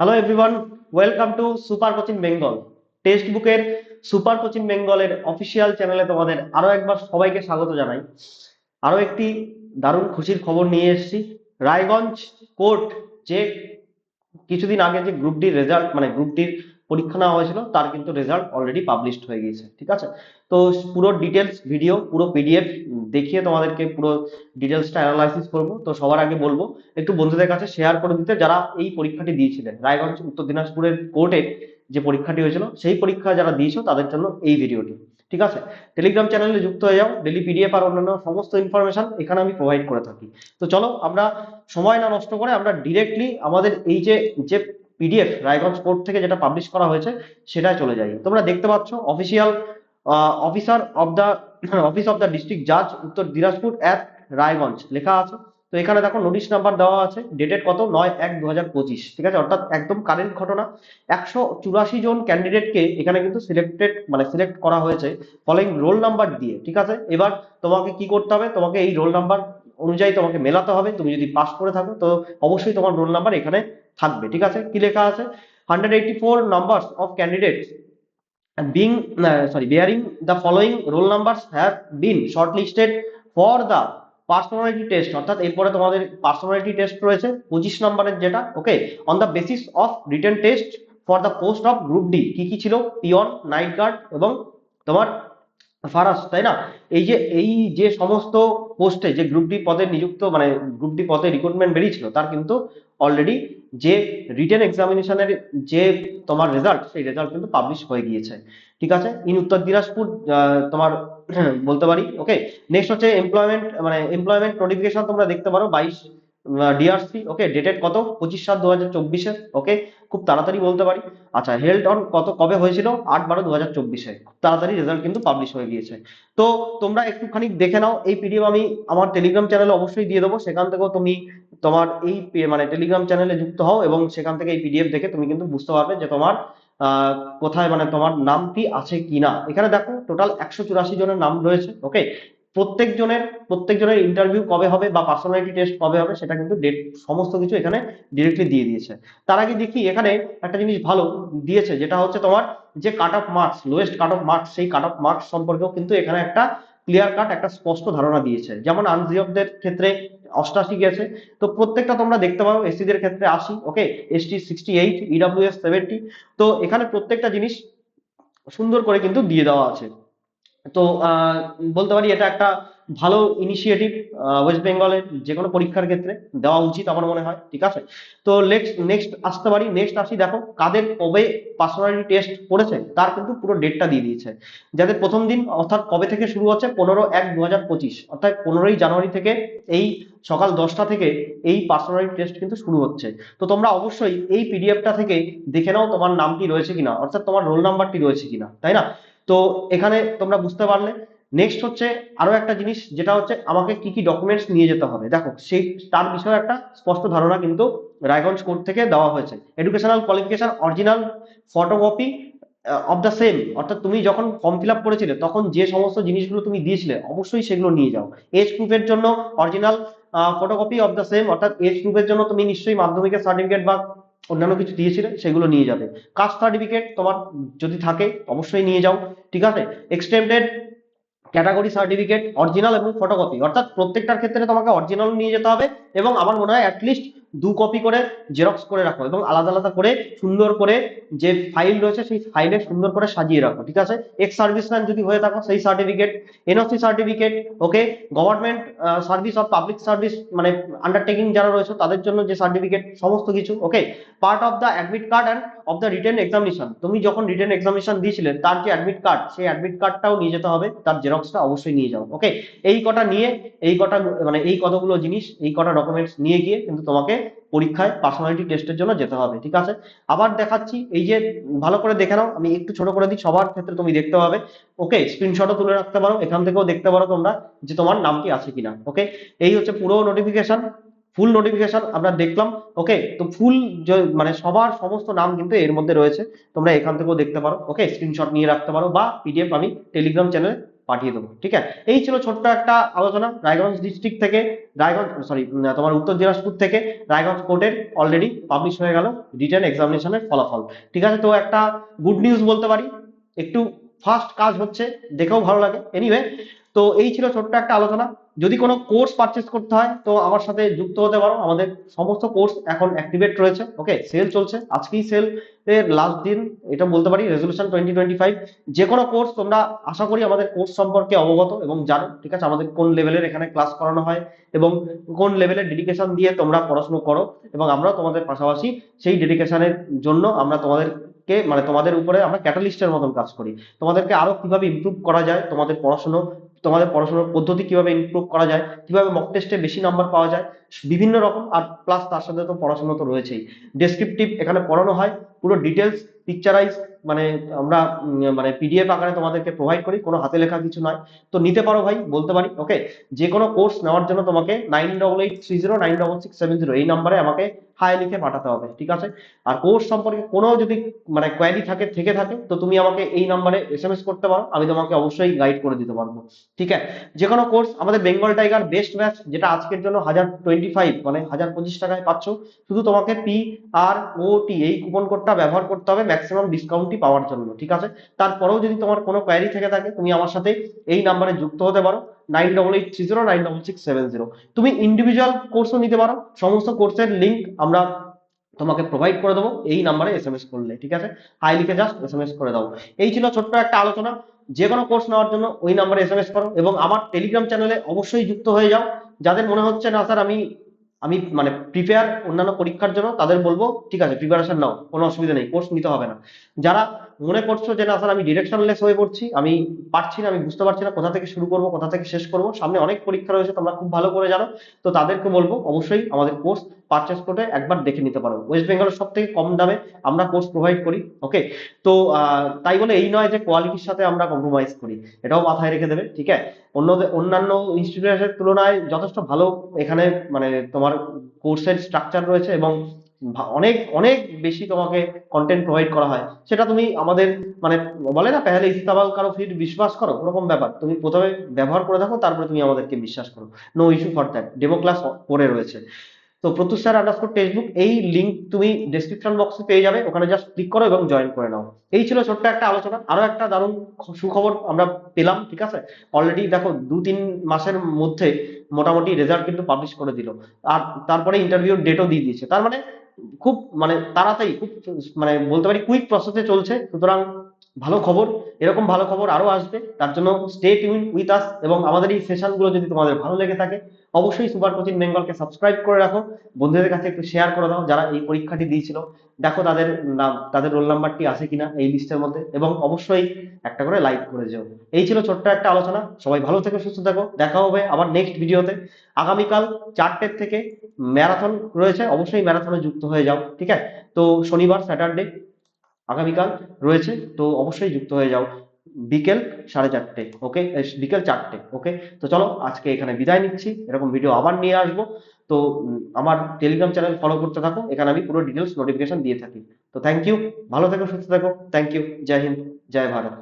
Hello everyone welcome to super coaching Bengal text বুকের super coaching বেঙ্গলের official চ্যানেলে তোমাদের আরও একবার সবাইকে স্বাগত জানাই। আরও একটি দারুণ খুশির খবর নিয়ে এসেছি। রায়গঞ্জ কোর্ট যে কিছুদিন আগে যে গ্রুপটির রেজাল্ট মানে গ্রুপ ডির পরীক্ষা নেওয়া হয়েছিল, তার কিন্তু রেজাল্ট অলরেডি পাবলিশড হয়ে গিয়েছে, ঠিক আছে? তো পুরো ডিটেলস ভিডিও পুরো পিডিএফ দেখিয়ে তোমাদেরকে পুরো ডিটেলসটা অ্যানালাইসিস করব। তো সবার আগে বলব, একটু বন্ধুদের কাছে শেয়ার করে দিতে যারা এই পরীক্ষাটি দিয়েছিলেন। রায়গঞ্জ, উত্তর দিনাজপুরের কোর্টে যে পরীক্ষাটি হয়েছিল, সেই পরীক্ষা যারা দিয়েছ, তাদের জন্য এই ভিডিওটি ঠিক আছে? টেলিগ্রাম চ্যানেলে যুক্ত হয়ে যাও ডেলি পিডিএফ আর অন্যান্য সমস্ত ইনফরমেশন এখানে আমি প্রোভাইড করে থাকি। তো চলো, আমরা সময় না নষ্ট করে আমরা ডিরেক্টলি আমাদের এই যে যে পিডিএফ রায়গঞ্জ কোর্ট থেকে যেটা পাবলিশ করা হয়েছে সেটাই চলে যাই। তোমরা দেখতে পাচ্ছ official officer of the office of the district জাজ উত্তর দিনাজপুর অ্যাট রায়গঞ্জ লেখা আছে। তো এখানে দেখো নোটিশ নাম্বার দেওয়া আছে ডেটেড কত? নয় এক দু হাজার পঁচিশ। ঠিক আছে? অর্থাৎ একদম কারেন্ট ঘটনা। একশো চুরাশি জন ক্যান্ডিডেটকে এখানে কিন্তু সিলেক্টেড মানে সিলেক্ট করা হয়েছে ফলোইং রোল নাম্বার দিয়ে। ঠিক আছে? এবার তোমাকে কি করতে হবে? তোমাকে এই রোল নাম্বার অনুযায়ী তোমাকে মেলাতে হবে, তুমি যদি পাস করে থাকো, তো অবশ্যই তোমার রোল নাম্বার এখানে থাকবে, ঠিক আছে? কি লেখা আছে? Hundred eighty four numbers of candidates being sorry sorry the the roll roll have been short listed for the personality test অর্থাৎ এরপরে তোমাদের পার্সোনালিটি টেস্ট রয়েছে, পঁচিশ নম্বরের যেটা okay on the basis of written test for the post of group D কি কি ছিল? পিয়ন নাইট গার্ড এবং তোমার ফারাস, তাই না? এই যে এই যে সমস্ত পোস্টে যে গ্রুপ ডি পদে নিযুক্ত মানে গ্রুপ ডি পদে রিক্রুটমেন্ট বেরিয়েছিল, তার কিন্তু অলরেডি যে রিটেন এক্সামিনেশনের যে তোমার রেজাল্ট সেই রেজাল্ট কিন্তু পাবলিশ হয়ে গিয়েছে। ঠিক আছে? ইন উত্তর দিনাজপুর তোমার বলতে পারি ওকে নেক্সট হচ্ছে এমপ্লয়মেন্ট মানে এমপ্লয়মেন্ট নোটিফিকেশন তোমরা দেখতে পারো, বাইশ ডিআরসি ওকে ডেটেড কত? পঁচিশ সাত দু হাজার চব্বিশে ওকে খুব তাড়াতাড়ি বলতে পারি। আচ্ছা হেল্ড অন কত, কবে হয়েছিল? আট বারো দু হাজার চব্বিশে। খুব তাড়াতাড়ি রেজাল্ট কিন্তু পাবলিশ হয়ে গিয়েছে। তো তোমরা একটুখানি দেখে নাও, এই পিডিএফ আমি আমার টেলিগ্রাম চ্যানেলে অবশ্যই দিয়ে দেবো। সেখান থেকেও তুমি তোমার এই মানে টেলিগ্রাম চ্যানেলে যুক্ত হও এবং সেখান থেকে এই পিডিএফ দেখে তুমি কিন্তু বুঝতে পারবে যে তোমার কোথায় মানে তোমার নামটি আছে কিনা। এখানে দেখো টোটাল একশো চুরাশি জনের নাম রয়েছে ওকে প্রত্যেক জনের প্রত্যেক জনের ইন্টারভিউ কবে হবে বা পার্সোনালিটি টেস্ট কবে হবে সেটা কিন্তু ডেট সমস্ত কিছু এখানে ডিরেক্টলি দিয়ে দিয়েছে। তার আগে দেখি এখানে একটা জিনিস ভালো দিয়েছে, যেটা হচ্ছে তোমার যে cut off marks lowest cut off marks সেই কাট অফ মার্কস সম্পর্কেও কিন্তু এখানে একটা ক্লিয়ার কাট একটা স্পষ্ট ধারণা দিয়েছে। যেমন আনজিওদের ক্ষেত্রে অষ্টাশি গেছে। তো প্রত্যেকটা তোমরা দেখতে পারো এসসিদের ক্ষেত্রে আশি okay ST sixty eight EWS seventy তো এখানে প্রত্যেকটা জিনিস সুন্দর করে কিন্তু দিয়ে দেওয়া আছে। তো বলতে পারি এটা একটা ভালো ইনিশিয়েটিভ ওয়েস্ট বেঙ্গলের যে কোনো পরীক্ষার ক্ষেত্রে দেওয়া উচিত আমার মনে হয়, ঠিক আছে? তো নেক্সট নেক্সট আসতে পারি নেক্সট আসি, দেখো, কাদের কবে পার্সোনালিটি টেস্ট করেছে তার কিন্তু পুরো ডেটটা দিয়ে দিয়েছে। যাদের প্রথম দিন, অর্থাৎ কবে থেকে শুরু হচ্ছে, পনেরো এক দু হাজার পঁচিশ, অর্থাৎ পনেরোই জানুয়ারি থেকে এই সকাল দশটা থেকে এই পার্সোনালিটি টেস্ট কিন্তু শুরু হচ্ছে। তো তোমরা অবশ্যই এই পিডিএফটা থেকে দেখে নাও তোমার নামটি রয়েছে কিনা, অর্থাৎ তোমার রোল নাম্বারটি রয়েছে কিনা, তাই না? তো এখানে তোমরা বুঝতে পারলে। নেক্সট হচ্ছে আরও একটা জিনিস, যেটা হচ্ছে আমাকে কি কি ডকুমেন্টস নিয়ে যেতে হবে। দেখো, সেই, তার বিষয়ে একটা স্পষ্ট ধারণা কিন্তু রায়গঞ্জ কোর্ট থেকে দেওয়া হয়েছে। Educational qualification original photocopy of the same অর্থাৎ তুমি যখন ফর্ম ফিল আপ করেছিলে, তখন যে সমস্ত জিনিসগুলো তুমি দিয়েছিলে, অবশ্যই সেগুলো নিয়ে যাও। এজ প্রুফের জন্য original photocopy of the same অর্থাৎ এজ প্রুফের জন্য তুমি নিশ্চয়ই মাধ্যমিকের সার্টিফিকেট বা অন্যান্য কিছু দিয়েছিলে সেগুলো নিয়ে যাবে। কাস্ট সার্টিফিকেট তোমার যদি থাকে, অবশ্যই নিয়ে যাও, ঠিক আছে? এক্সটেন্ডেড ক্যাটাগরি সার্টিফিকেট অরিজিনাল এবং ফটোকপি অর্থাৎ প্রত্যেকটার ক্ষেত্রে তোমাকে অরিজিনাল নিয়ে যেতে হবে এবং আমার মনে হয় অ্যাটলিস্ট দু কপি করে জেরক্স করে রাখো এবং আলাদা আলাদা করে সুন্দর করে যে ফাইল রয়েছে সেই ফাইলে সুন্দর করে সাজিয়ে রাখো, ঠিক আছে? এক্স সার্ভিসম্যান যদি হয়ে থাকো, সেই certificate NOC certificate okay government service of public service মানে আন্ডারটেকিং যারা রয়েছে, তাদের জন্য যে সার্টিফিকেট সমস্ত কিছু okay part of the admit card and of the written examination তুমি যখন রিটেন এক্সামিনেশন দিয়েছিলে, তার যে অ্যাডমিট কার্ড সেই অ্যাডমিট কার্ডটাও নিয়ে যেতে হবে, তার জেরক্সটা অবশ্যই নিয়ে যাও ওকে এই কটা নিয়ে, এই কটা মানে এই কতগুলো জিনিস, এই কটা ডকুমেন্টস নিয়ে গিয়ে কিন্তু তোমাকে পরীক্ষায় পার্সোনালিটি টেস্টের জন্য যেতে হবে, ঠিক আছে? আবার দেখাচ্ছি, এই যে ভালো করে দেখে নাও, আমি একটু ছোট করে দিই, সবার ক্ষেত্রে তুমি দেখতে পাবে। ওকে স্ক্রিনশটও তুলে রাখতে পারো, এখান থেকেও দেখতে পারো তোমরা যে তোমার নামটি আছে কিনা ওকে এই হচ্ছে পুরো নোটিফিকেশন ফুল নোটিফিকেশন আমরা দেখলাম ওকে তো ফুল মানে সবার সমস্ত নাম কিন্তু এর মধ্যে রয়েছে, তোমরা এখান থেকেও দেখতে পারো ওকে স্ক্রিনশট নিয়ে রাখতে পারো বা পিডিএফ আমি টেলিগ্রাম চ্যানেলে পাঠিয়ে দেবো, ঠিক আছে? এই ছিল ছোট্ট একটা আলোচনা রায়গঞ্জ ডিস্ট্রিক্ট থেকে, রায়গঞ্জ সরি তোমার উত্তর দিনাজপুর থেকে, রায়গঞ্জ কোর্টের অলরেডি পাবলিশ হয়ে গেল রিটার্ন এক্সামিনেশনের ফলাফল, ঠিক আছে? তো একটা গুড নিউজ বলতে পারি, একটু ফার্স্ট কাজ হচ্ছে, দেখেও ভালো লাগে। এনিওয়ে তো এই ছিল ছোট্ট একটা আলোচনা। যদি কোনো কোর্স পারচেস করতে হয়, তো আমার সাথে যুক্ত হতে পারো। আমাদের সমস্ত কোর্স এখন অ্যাক্টিভেট রয়েছে। ওকে সেল চলছে। আজকেই সেল এর লাস্ট দিন, এটা বলতে পারি রেজলিউশন টোয়েন্টি টোয়েন্টি ফাইভ যে কোনো কোর্স তোমরা আশা করি আমাদের কোর্স সম্পর্কে অবগত এবং জানো। ঠিক আছে? আমাদের কোন লেভেলের এখানে ক্লাস করানো হয় এবং কোন লেভেলের ডেডিকেশন দিয়ে তোমরা পড়াশোনা করো এবং আমরা তোমাদের পাশাপাশি সেই ডেডিকেশনের জন্য আমরা তোমাদেরকে মানে তোমাদের উপরে আমরা ক্যাটালিস্টের মতন কাজ করি। তোমাদেরকে আরও কীভাবে ইমপ্রুভ করা যায়, তোমাদের পড়াশোনা তোমাদের পড়াশোনার পদ্ধতি কীভাবে ইমপ্রুভ করা যায়, কীভাবে মক টেস্টে বেশি নাম্বার পাওয়া যায়, বিভিন্ন রকম আর প্লাস তার সাথে তো পড়াশোনা তো রয়েছেই। ডেসক্রিপটিভ এখানে পড়ানো হয়, পুরো ডিটেলস পিকচারাইজ মানে আমরা মানে পিডিএফ আকারে তোমাদেরকে প্রোভাইড করি, কোনো হাতে লেখা কিছু নয়। তো নিতে পারো ভাই, বলতে পারি ওকে যে কোনো কোর্স নেওয়ার জন্য তোমাকে nine double eight three zero nine double six seven zero এই নাম্বারে আমাকে হাই লিখে পাঠাতে হবে, ঠিক আছে? আর কোর্স সম্পর্কে কোনো যদি মানে কোয়ারি থাকে, থেকে থাকে, তো তুমি আমাকে এই নাম্বারে এস এম এস করতে পারো, আমি তোমাকে অবশ্যই গাইড করে দিতে পারব, ঠিক আছে? যে কোনো কোর্স আমাদের বেঙ্গল টাইগার বেস্ট ব্যাচ যেটা আজকের জন্য হাজার টোয়েন্টি ফাইভ মানে হাজার পঁচিশ টাকায় পাচ্ছ, শুধু তোমাকে পি আর ও টি এই কুপন কোডটা ব্যবহার করতে হবে ম্যাক্সিমাম ডিসকাউন্টটি পাওয়ার জন্য, ঠিক আছে? তারপরেও যদি তোমার কোনো কোয়ারি থেকে থাকে, তুমি আমার সাথে এই নাম্বারে যুক্ত হতে পারো nine double eight three zero nine double six seven zero তুমি ইন্ডিভিজুয়াল কোর্সও নিতে পারো, সমস্ত কোর্সের লিঙ্ক আমরা তোমাকে প্রোভাইড করে দেবো এই নাম্বারে এস এম এস করলে, ঠিক আছে? হাই লিখে জাস্ট এস এম এস করে দাও। এই ছিল ছোট্ট একটা আলোচনা। যে কোনো কোর্স নেওয়ার জন্য ওই নাম্বারে এস এম এস করো এবং আমার টেলিগ্রাম চ্যানেলে অবশ্যই যুক্ত হয়ে যাও। যাদের মনে হচ্ছে, না, স্যার, আমি আমি মানে প্রিপেয়ার অন্যান্য পরীক্ষার জন্য তাদের বলব, ঠিক আছে প্রিপারেশন নাও, কোনো অসুবিধা নেই কোর্স নিতে হবে না। যারা মনে করছ যে, না স্যার, আমি ডিরেকশনলেস হয়ে পড়ছি। আমি পারছি না, আমি বুঝতে পারছি না কোথা থেকে শুরু করব, কোথা থেকে শেষ করব। সামনে অনেক পরীক্ষা রয়েছে, তোমরা খুব ভালো করে জানো। তো তাদেরকে বলব, অবশ্যই আমাদের কোর্স পারচেস করে একবার দেখে নিতে পারো। ওয়েস্ট বেঙ্গলের সব থেকে কম দামে আমরা কোর্স প্রোভাইড করি ওকে তো তাই বলে এই নয় যে কোয়ালিটির সাথে আমরা কম্প্রোমাইজ করি। এটাও মাথায় রেখে দেবে, ঠিক আছে? অন্য, অন্যান্য ইনস্টিটিউটের তুলনায় যথেষ্ট ভালো এখানে মানে তোমার কোর্সের স্ট্রাকচার রয়েছে এবং অনেক অনেক বেশি তোমাকে কন্টেন্ট প্রোভাইড করা হয়। সেটা তুমি আমাদের মানে বলে না, পেহলে ইস্তাবাল কারও ফির বিশ্বাস করো, ওরকম ব্যাপার। তুমি প্রথমে ব্যবহার করে দেখো, তারপরে তুমি আমাদেরকে বিশ্বাস করো। No issue for that demo class করে রয়েছে। তো প্রত্যুষ স্যার আন্ডারস্কোর টেক্সটবুক এই লিঙ্ক তুমি ডেসক্রিপশন বক্সে পেয়ে যাবে। ওখানে জাস্ট ক্লিক করো এবং জয়েন করে নাও। এই ছিল ছোট্ট একটা আলোচনা। আরও একটা দারুণ সুখবর আমরা পেলাম, ঠিক আছে? অলরেডি দেখো দু তিন মাসের মধ্যে মোটামুটি রেজাল্ট কিন্তু পাবলিশ করে দিল। আর তারপরে ইন্টারভিউর ডেটও দিয়ে দিয়েছে। তার মানে খুব মানে তাড়াতাড়ি খুব মানে বলতে পারি কুইক প্রসেসে চলছে। সুতরাং ভালো খবর, এরকম ভালো খবর আরও আসবে, তার জন্য স্টে টিউন উইথ আস এবং আমাদের এই সেশনগুলো যদি তোমাদের ভালো লেগে থাকে, অবশ্যই সুপার কোচিং বেঙ্গলকে সাবস্ক্রাইব করে রাখো, বন্ধুদের কাছে একটু শেয়ার করে দাও যারা এই পরীক্ষাটি দিয়েছিল, দেখো তাদের নাম, তাদের রোল নাম্বারটি আছে কিনা এই লিস্টের মধ্যে এবং অবশ্যই একটা করে লাইক করে যেও। এই ছিল ছোট্ট একটা আলোচনা, সবাই ভালো থেকো, সুস্থ থাকো, দেখা হবে আবার নেক্সট ভিডিওতে আগামীকাল চারটের থেকে ম্যারাথন রয়েছে, অবশ্যই ম্যারাথনে যুক্ত হয়ে যাও, ঠিক আছে? তো শনিবার স্যাটারডে আগামীকাল রয়েছে, তো অবশ্যই যুক্ত হয়ে যাও। বিকেল সাড়ে চারটে ওকে বিকেল চারটে ওকে তো চলো, আজকে এখানে বিদায় নিচ্ছি। এরকম ভিডিও আবার নিয়ে আসব। তো আমার টেলিগ্রাম চ্যানেল ফলো করতে থাকো। এখানে আমি পুরো ডিটেলস নোটিফিকেশন দিয়ে থাকি। তো থ্যাংক ইউ ভালো থেকো, সুস্থ থাকো। থ্যাংক ইউ জয় হিন্দ, জয় ভারত।